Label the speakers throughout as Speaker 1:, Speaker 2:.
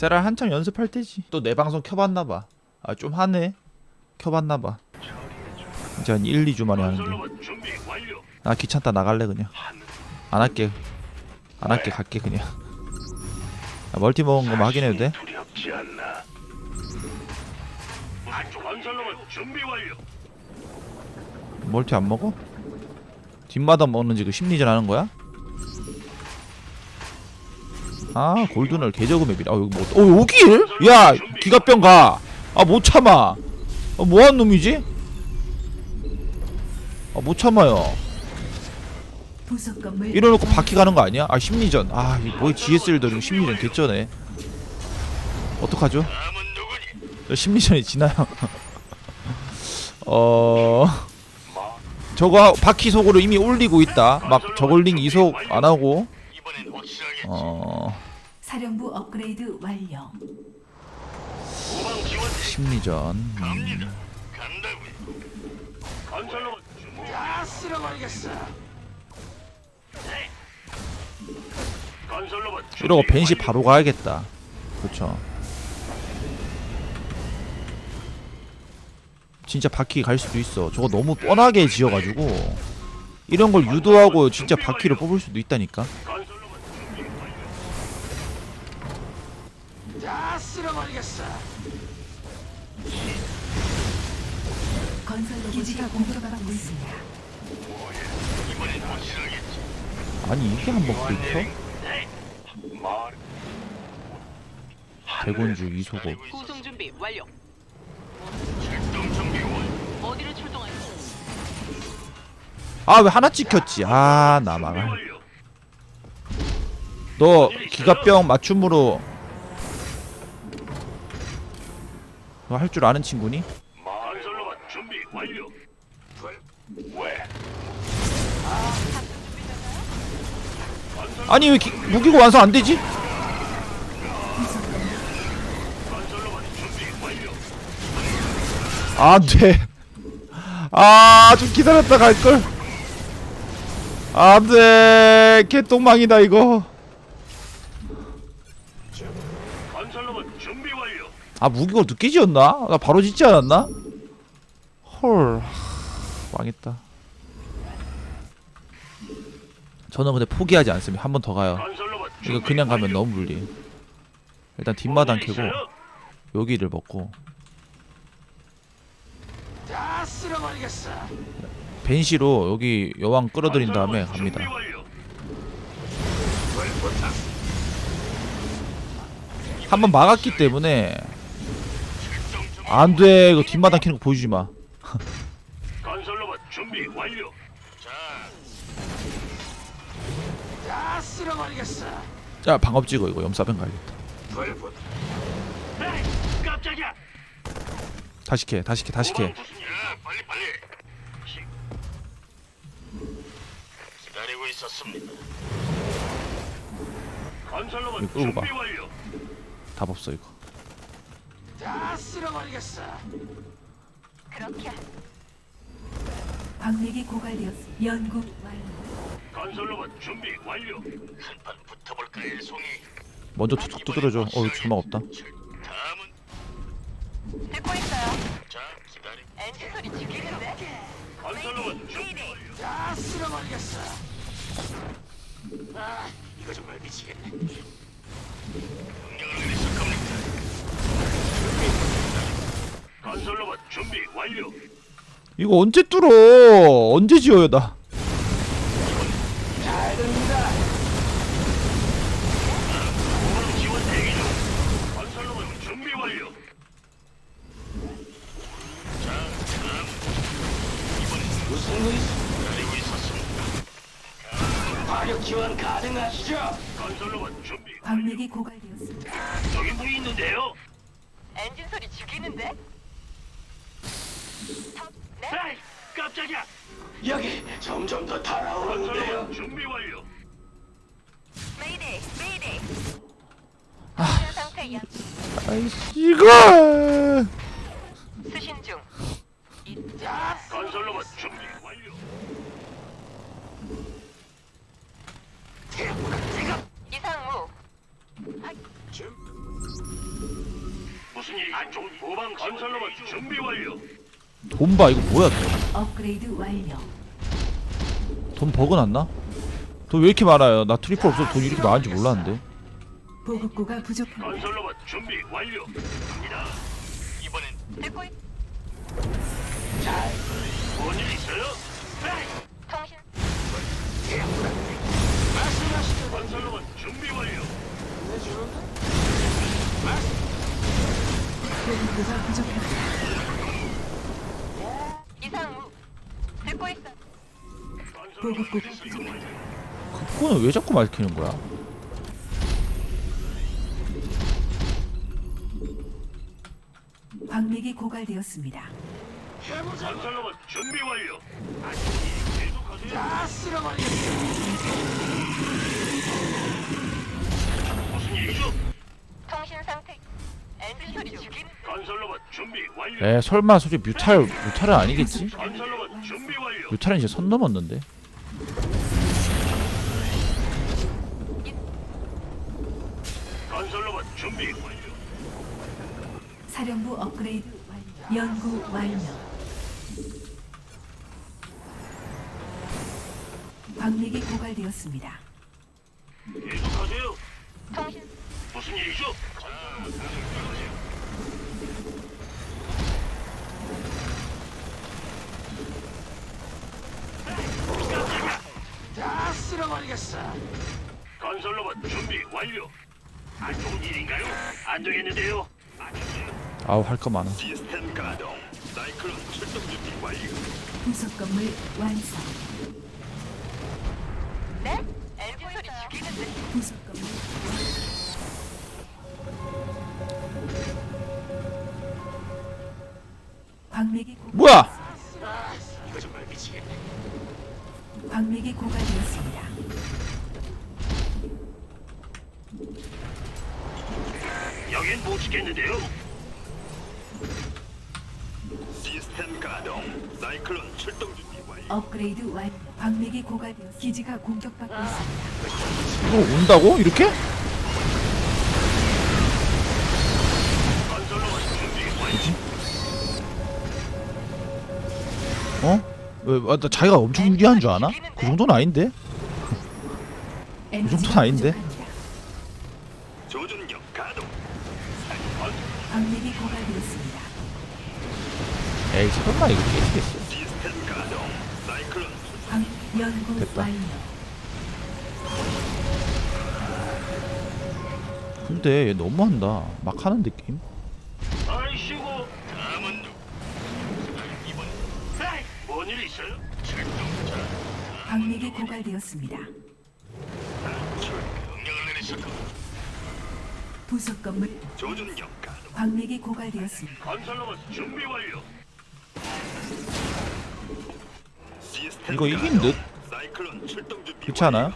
Speaker 1: 세랄 한참 연습할 때지. 또 내 방송 켜봤나 봐. 아 좀 하네. 켜봤나 봐. 이제 한 1, 2주 만에 하는데. 아 귀찮다 나갈래 그냥. 안 할게. 안 할게 갈게 그냥. 아, 멀티 먹은 거뭐 확인해도 돼?
Speaker 2: 준비 완료.
Speaker 1: 멀티 안 먹어? 뒷마다 먹는지 그 심리전 하는 거야? 아 골드널 개저그 맵이라 아 여기 뭐 어, 여길? 야 기갑병 가아 못 참아 아, 뭐한 놈이지? 아 못 참아요 이래놓고 바퀴 가는 거 아니야? 아 심리전 아 이거 뭐 GS를 들고 심리전 개쩌네 어떡하죠? 저 심리전이 지나요 어... 저거 바퀴 속으로 이미 올리고 있다 막 저글링 이속 안 하고
Speaker 2: 이번엔 확실하게.
Speaker 1: 어...
Speaker 3: 사령부 업그레이드 완료.
Speaker 2: 후방 지원
Speaker 1: 심리전 음.
Speaker 2: 갑니다. 간다고요. 건설로봇 준비. 다 쓸어버리겠어. 네. 건설로봇
Speaker 1: 이러고 벤시
Speaker 2: 완료.
Speaker 1: 바로 가야겠다 그쵸 진짜 바퀴 갈 수도 있어 저거 너무 뻔하게 지어가지고 이런 걸 유도하고 진짜 바퀴를 뽑을 수도 있다니까
Speaker 2: 건설로봇 쓸어버리겠어.
Speaker 3: 건설 기지가 공격받고 있습니다.
Speaker 2: 이번엔 확실하겠지.
Speaker 1: 아니 이게 한번?
Speaker 2: 네. 말.
Speaker 1: 대군주 이소급
Speaker 4: 구성 준비 완료.
Speaker 2: 출동 준비 완료.
Speaker 4: 어디로 출동할?
Speaker 1: 아 왜 하나 찍혔지 아나 망할
Speaker 2: 완료.
Speaker 1: 너 기갑병 맞춤으로 너 할 줄 아는 친구니?
Speaker 2: 건설로봇 준비 완료. 왜?
Speaker 1: 아니 왜 기, 무기고 완성 안 되지? 안 돼. 아, 좀 기다렸다 갈 걸. 안 돼. 개똥망이다, 이거.
Speaker 2: 건설로봇 준비 완료.
Speaker 1: 아, 무기고 늦게 지었나? 나 바로 짓지 않았나? 헐. 망했다. 저는 근데 포기하지 않습니다. 한 번 더 가요. 이거 그냥 가면. 너무 불리. 일단 뒷마당 캐고? 여기를 먹고. 벤시로 여기 여왕 끌어들인 다음에 갑니다. 한 번 막았기 때문에 안 돼. 이거 뒷마당 캐는 거 보여주지 마.
Speaker 2: 건설로봇 준비 완료. 자. 다 쓸어버리겠어.
Speaker 1: 자, 방업 찍어 이거 염사병 가야겠다.
Speaker 2: 불붙. 에이, 깜짝이야.
Speaker 1: 다시 캐, 다시 캐, 다시 캐.
Speaker 2: 야, 빨리 빨리. 시- 기다리고 있었습니다. 건설로봇
Speaker 1: 이거 끌고 가.
Speaker 2: 준비 완료.
Speaker 1: 답 없어 이거.
Speaker 2: 다 쓸어버리겠어.
Speaker 4: 그렇게
Speaker 3: 광맥이 고갈되었습니다. 연구 완료.
Speaker 2: 건설로봇 준비 완료. 한판 붙어볼까 일송이.
Speaker 1: 먼저 툭툭 두드려줘. 어, 주막 없다.
Speaker 2: 다음은
Speaker 4: 듣고 있어요.
Speaker 2: 자 기다리.
Speaker 4: 엔진 소리 죽이는데?
Speaker 2: 건설로봇 준비 완료. 다 쓸어버리겠어. 아 이거 정말 미치겠네. 건설로봇 준비 완료.
Speaker 1: 이거 언제 뚫어? 언제 지어요 나?
Speaker 2: 후방 지원 대기 중. 건설로봇 준비 완료. 자, 다음. 이번엔 무슨 일이 기다리고 있었습니다. 화력 지원 가능하시죠? 건설로봇 준비.
Speaker 3: 광맥이 고갈되었습니다.
Speaker 2: 저기 뭐 있는데요?
Speaker 4: 엔진 소리 죽이는데? 탑, 네?
Speaker 2: 에이, 깜짝이야. 여기 점점 더 달아오르는데요. 준비 완료.
Speaker 4: 메이데이, 메이데이.
Speaker 1: 아.
Speaker 4: 상태 연
Speaker 1: 아이씨 이거.
Speaker 4: 수신 중.
Speaker 2: 건설로봇 준비 완료.
Speaker 4: 이상무.
Speaker 2: 준 안쪽 후방 건설로봇 준비 완료.
Speaker 1: 돈봐 이거 뭐야 돈.
Speaker 3: 업그레이드 완료.
Speaker 1: 돈 버그 났나? 돈 왜 이렇게 많아요? 나 트리플 없어서 돈 이렇게 많은지 몰랐는데
Speaker 3: 보급고가 부족합니다.
Speaker 2: 건설로봇 준비 완료. 갑니다. 이번엔
Speaker 4: 듣고 있.
Speaker 2: 뭔일 있어요? 네.
Speaker 4: 통신.
Speaker 2: 말씀하시죠. 건설로봇 준비 완료.
Speaker 3: 보급고가 부족합니다.
Speaker 4: 이상우. 듣고 있어.
Speaker 1: 그거는 왜 자꾸 말키는 거야?
Speaker 3: 광맥이 고갈되었습니다.
Speaker 2: 건설로봇 준비 완료. 다 쓸어버리겠습니다. 무슨 일이죠?
Speaker 4: 통신 상태.
Speaker 2: 건설로봇 준비 완료.
Speaker 1: 에 설마 솔직히 뮤탈 뮤탈은 아니겠지?
Speaker 2: 건설로봇 준비 완료.
Speaker 1: 뮤탈은 이제 선 넘었는데
Speaker 2: 건설로봇 준비 완료.
Speaker 3: 사령부 업그레이드 완료. 연구 완료. 광맥이 고갈되었습니다.
Speaker 2: 계속하세요.
Speaker 4: 통신.
Speaker 2: 무슨 일이죠? 다 쓸어버리겠어. 건설 로봇 준비 완료. 안 좋은 일인가요? 안 되겠는데요.
Speaker 1: 아우 할 거 많아
Speaker 2: 시스템 가동. 사이클론 출동 준비 완료.
Speaker 3: 부속 건물 완성.
Speaker 4: 네? 엔진 소리 죽이는데.
Speaker 3: 부속 건물 광맥이 고,
Speaker 1: 뭐야?
Speaker 2: 이거 정말 미치겠네.
Speaker 3: 광맥이 고갈되었습니다.
Speaker 2: 여긴 못 지켰는데요. 시스템 가동. 사이클론 출동 준비 완료.
Speaker 3: 업그레이드 완료. 광맥이 고갈되었. 기지가 공격받고 있습니다.
Speaker 1: 이거 온다고? 이렇게? 왜, 아, 나 자기가 엄청 유리한 줄 아나? 그 정도는 아닌데?
Speaker 3: 에너지가
Speaker 1: 정도는 아닌데?
Speaker 2: 조준경 가동.
Speaker 3: 광맥이 고갈되었습니다.
Speaker 1: 에이 설마 이거 깨지겠어
Speaker 2: 시스템 가동. 사이클론
Speaker 3: 광 연구
Speaker 1: 됐다.
Speaker 3: 완료.
Speaker 1: 근데 얘 너무한다 막 하는 느낌?
Speaker 3: 광맥이 고갈되었습니다. 부속 건물 광맥이 고갈되었습니다.
Speaker 2: 준비 완료
Speaker 1: 이거 이긴
Speaker 2: 가동.
Speaker 1: 듯? 그렇지 않아요?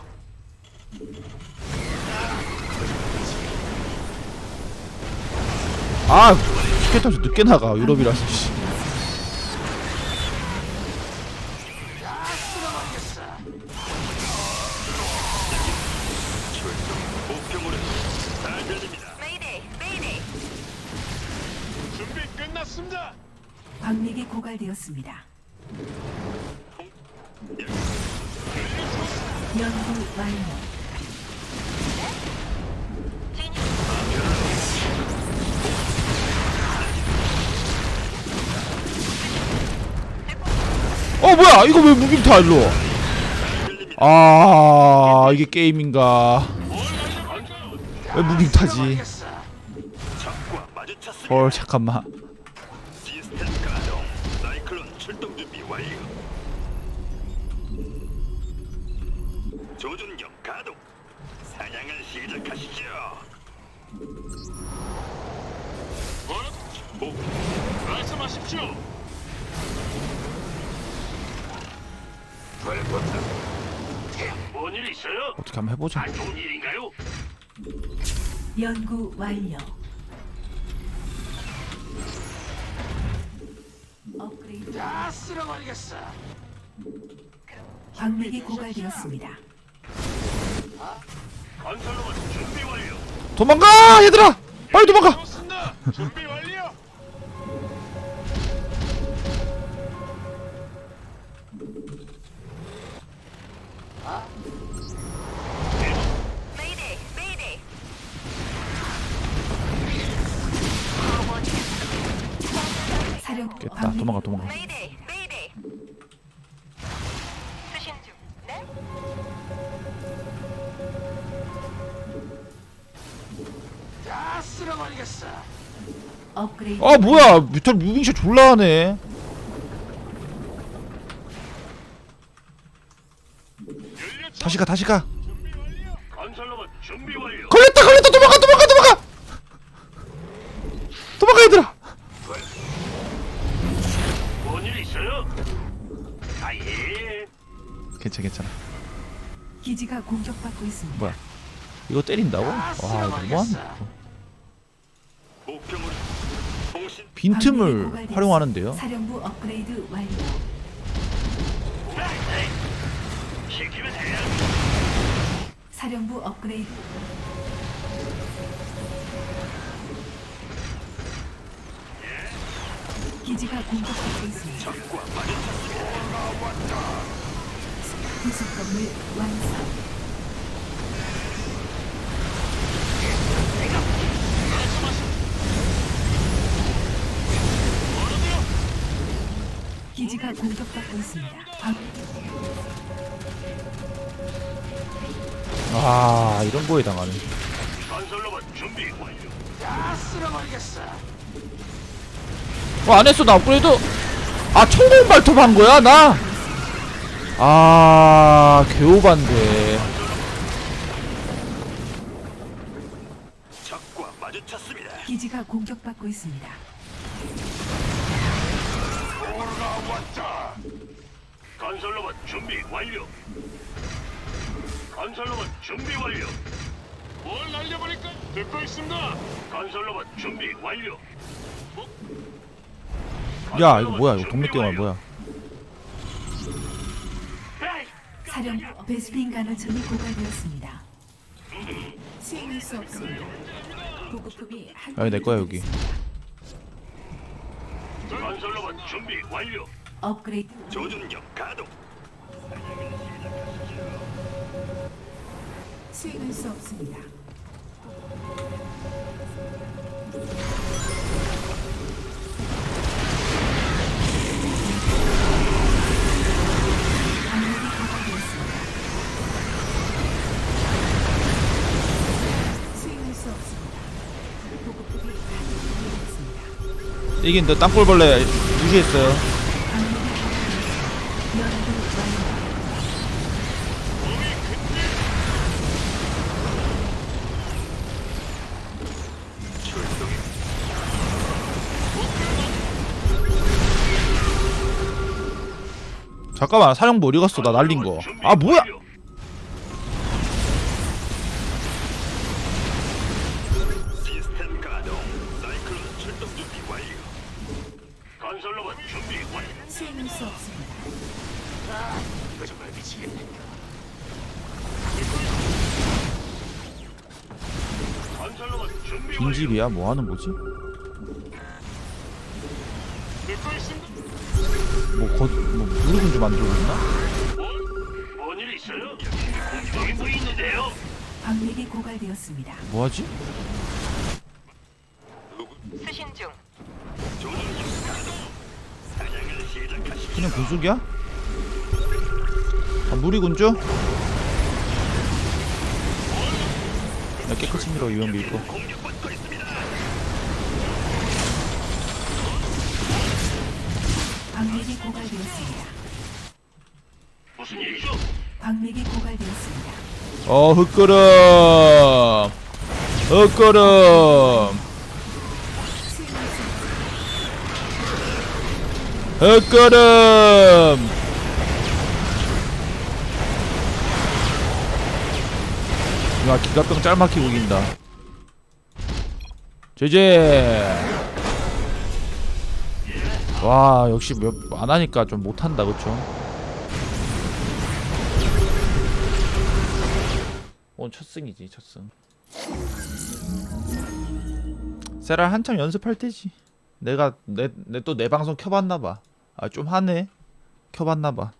Speaker 1: 아 스케이터에서 늦게 나가 유럽이라서 씨.
Speaker 2: 끝났습니다
Speaker 3: 광맥이 고갈되었습니다. 연구 완료.
Speaker 1: 어 뭐야? 이거 왜 무빙 타 일로? 아 이게 게임인가? 왜 무빙 타지?
Speaker 2: 적과 마주쳤습니다.
Speaker 1: 헐 잠깐만
Speaker 2: 뭔일 있어요?
Speaker 1: 어떻게 한번 해보자
Speaker 2: 안 좋은 일인가요?
Speaker 3: 연구 완료. 업그레이드
Speaker 2: 다 쓸어버리겠어
Speaker 3: 광맥이 고갈되었습니다.
Speaker 2: 건설로봇 준비 완료
Speaker 1: 도망가 얘들아 빨리 도망가
Speaker 2: 좋습니다 준비
Speaker 1: 도망가 도망가
Speaker 4: 메이데이, 메이데이. 수신 중. 네?
Speaker 2: 다 쓸어버리겠어.
Speaker 3: 업그레이드
Speaker 1: 아 뭐야 뮤탈 무빙샷 졸라 하네 다시 가 다시 가 괜찮아
Speaker 3: 기지가 공격받고 있습니다.
Speaker 1: 뭐야 이거 때린다고? 와 뭐한. 빈틈을 활용하는데요
Speaker 3: 사령부 업그레이드 완료. 사령부 업그레이드 기지가 공격받고 있습니다. 부속 건물 완성. 기지가 공격받고 있습니다. 방-
Speaker 1: 아 이런 거에 당하네
Speaker 2: 건설로봇 준비 완료. 다 쓸어버리겠어.
Speaker 1: 어, 안 했어 나 업그레이드 아 천공 발톱 한 거야 나? 아 개오반데
Speaker 2: 적과 마주쳤습니다.
Speaker 3: 기지가 공격받고 있습니다.
Speaker 2: 건설로봇 준비 완료. 건설로봇 준비 완료. 뭘 날려버릴까? 듣고 있습니다. 건설로봇 준비 완료.
Speaker 1: 야 이거 뭐야 이거 동맥경화 뭐야
Speaker 3: 사령부 베스핀 가능성이 고갈되었습니다. 수행할 수 없습니다. 보급품이 한
Speaker 1: 아니 내 거야 여기
Speaker 2: 건설로봇 준비 완료.
Speaker 3: 업그레이드
Speaker 2: 조준력 가동.
Speaker 3: 수행할 수 없습니다.
Speaker 1: 이긴 너 땅굴벌레 무시했어요. 잠깐만 사령부 어디 갔어. 나 날린 거아 뭐야
Speaker 3: 수행할 수 없습니다.
Speaker 2: 이거 정말 미치겠네. 건설로봇 준비 완료.
Speaker 1: 빈집이야 뭐 하는 거지
Speaker 2: 있습니다.
Speaker 1: 뭐거뭐 물건 좀 만들고 있나
Speaker 2: 뭔일 있어요? 공격이 보이는데요.
Speaker 3: 방력이 고갈되었습니다.
Speaker 1: 뭐 하지
Speaker 4: 수신 중.
Speaker 1: 그냥 분수기야 아 무리 군주 나 깨끗이 밀어 유형 밀고.
Speaker 3: 방력이 고갈되었습니다.
Speaker 2: 무슨 일이죠?
Speaker 3: 방력이 고갈되었습니다.
Speaker 1: 어 흑걸음 흑걸음 흑걸음! 야 기가병 짤막히고 이긴다. 제제! 와 역시 몇 안 하니까 좀 못한다 그쵸? 오늘 첫 승이지 첫승. 세라 한참 연습할 때지. 내가 내 내 또내 방송 켜봤나봐 아 좀 하네. 켜봤나봐